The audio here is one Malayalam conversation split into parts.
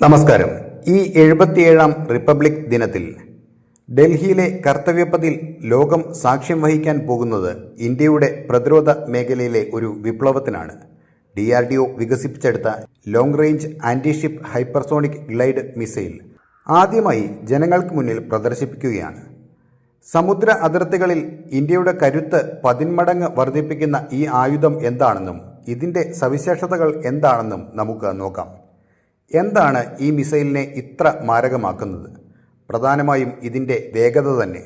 നമസ്കാരം. ഈ എഴുപത്തിയേഴാം റിപ്പബ്ലിക് ദിനത്തിൽ ഡൽഹിയിലെ കർത്തവ്യപഥിൽ ലോകം സാക്ഷ്യം വഹിക്കാൻ പോകുന്നത് ഇന്ത്യയുടെ പ്രതിരോധ മേഖലയിലെ ഒരു വിപ്ലവത്തിനാണ്. ഡി ആർ ഡി ഒ വികസിപ്പിച്ചെടുത്ത long range anti ship hypersonic glide missile ആദ്യമായി ജനങ്ങൾക്ക് മുന്നിൽ പ്രദർശിപ്പിക്കുകയാണ്. സമുദ്ര അതിർത്തികളിൽ ഇന്ത്യയുടെ കരുത്ത് പതിന്മടങ്ങ് വർദ്ധിപ്പിക്കുന്ന ഈ ആയുധം എന്താണെന്നും ഇതിന്റെ സവിശേഷതകൾ എന്താണെന്നും നമുക്ക് നോക്കാം. എന്താണ് ഈ മിസൈലിനെ ഇത്ര മാരകമാക്കുന്നത്? പ്രധാനമായും ഇതിന്റെ വേഗത തന്നെ.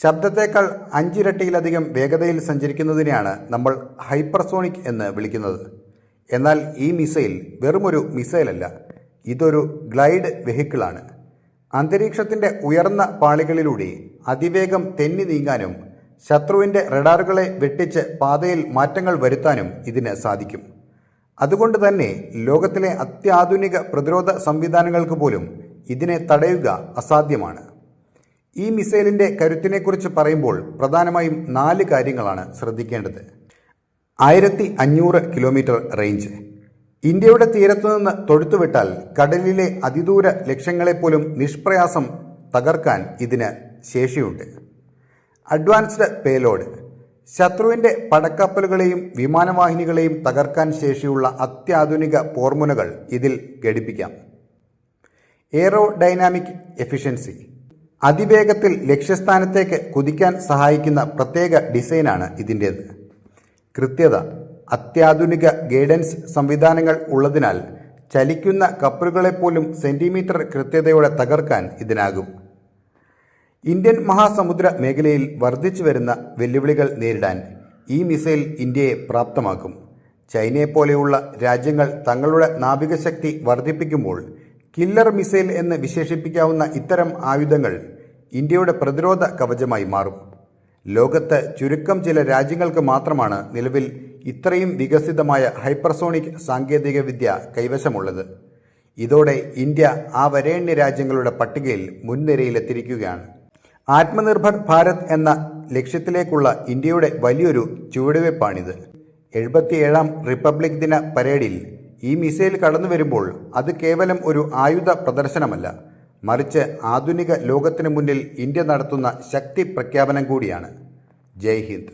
ശബ്ദത്തേക്കാൾ അഞ്ചിരട്ടിയിലധികം വേഗതയിൽ സഞ്ചരിക്കുന്നതിനെയാണ് നമ്മൾ ഹൈപ്പർസോണിക് എന്ന് വിളിക്കുന്നത്. എന്നാൽ ഈ മിസൈൽ വെറുമൊരു മിസൈലല്ല ഇതൊരു ഗ്ലൈഡ് വെഹിക്കിളാണ്. അന്തരീക്ഷത്തിന്റെ ഉയർന്ന പാളികളിലൂടെ അതിവേഗം തെന്നി നീങ്ങാനും ശത്രുവിന്റെ റഡാറുകളെ വെട്ടിച്ച് പാതയിൽ മാറ്റങ്ങൾ വരുത്താനും ഇതിന് സാധിക്കും. അതുകൊണ്ട് തന്നെ ലോകത്തിലെ അത്യാധുനിക പ്രതിരോധ സംവിധാനങ്ങൾക്ക് പോലും ഇതിനെ തടയുക അസാധ്യമാണ്. ഈ മിസൈലിന്റെ കരുത്തിനെക്കുറിച്ച് പറയുമ്പോൾ പ്രധാനമായും നാല് കാര്യങ്ങളാണ് ശ്രദ്ധിക്കേണ്ടത്. ആയിരത്തി അഞ്ഞൂറ് കിലോമീറ്റർ റേഞ്ച്. ഇന്ത്യയുടെ തീരത്തുനിന്ന് തൊഴുത്തുവിട്ടാൽ കടലിലെ അതിദൂര ലക്ഷ്യങ്ങളെപ്പോലും നിഷ്പ്രയാസം തകർക്കാൻ ഇതിന് ശേഷിയുണ്ട്. Advanced payload. ശത്രുവിന്റെ പടക്കപ്പലുകളെയും വിമാനവാഹിനികളെയും തകർക്കാൻ ശേഷിയുള്ള അത്യാധുനിക പോർമുനകൾ ഇതിൽ ഘടിപ്പിക്കാം. എയറോ ഡൈനാമിക് എഫിഷ്യൻസി അതിവേഗത്തിൽ ലക്ഷ്യസ്ഥാനത്തേക്ക് കുതിക്കാൻ സഹായിക്കുന്ന പ്രത്യേക ഡിസൈനാണ് ഇതിന്റേത്. കൃത്യത. അത്യാധുനിക ഗൈഡൻസ് സംവിധാനങ്ങൾ ഉള്ളതിനാൽ ചലിക്കുന്ന കപ്പലുകളെപ്പോലും സെന്റിമീറ്റർ കൃത്യതയോടെ തകർക്കാൻ ഇതിനാകും. ഇന്ത്യൻ മഹാസമുദ്ര മേഖലയിൽ വർദ്ധിച്ചു വരുന്ന വെല്ലുവിളികൾ നേരിടാൻ ഈ മിസൈൽ ഇന്ത്യയെ പ്രാപ്തമാക്കും. ചൈനയെപ്പോലെയുള്ള രാജ്യങ്ങൾ തങ്ങളുടെ നാവികശക്തി വർദ്ധിപ്പിക്കുമ്പോൾ കില്ലർ മിസൈൽ എന്ന് വിശേഷിപ്പിക്കാവുന്ന ഇത്തരം ആയുധങ്ങൾ ഇന്ത്യയുടെ പ്രതിരോധ കവചമായി മാറും. ലോകത്ത് ചുരുക്കം ചില രാജ്യങ്ങൾക്ക് മാത്രമാണ് നിലവിൽ ഇത്രയും വികസിതമായ ഹൈപ്പർസോണിക് സാങ്കേതികവിദ്യ കൈവശമുള്ളത്. ഇതോടെ ഇന്ത്യ ആ വരേണ്യ രാജ്യങ്ങളുടെ പട്ടികയിൽ മുൻനിരയിലെത്തിയിരിക്കുകയാണ്. ആത്മനിർഭർ ഭാരത് എന്ന ലക്ഷ്യത്തിലേക്കുള്ള ഇന്ത്യയുടെ വലിയൊരു ചുവടുവയ്പ്പാണിത് എഴുപത്തിയേഴാം റിപ്പബ്ലിക് ദിന പരേഡിൽ ഈ മിസൈൽ കടന്നു വരുമ്പോൾ അത് കേവലം ഒരു ആയുധ പ്രദർശനമല്ല മറിച്ച് ആധുനിക ലോകത്തിനു മുന്നിൽ ഇന്ത്യ നടത്തുന്ന ശക്തി പ്രഖ്യാപനം കൂടിയാണ്. ജയ് ഹിന്ദ്.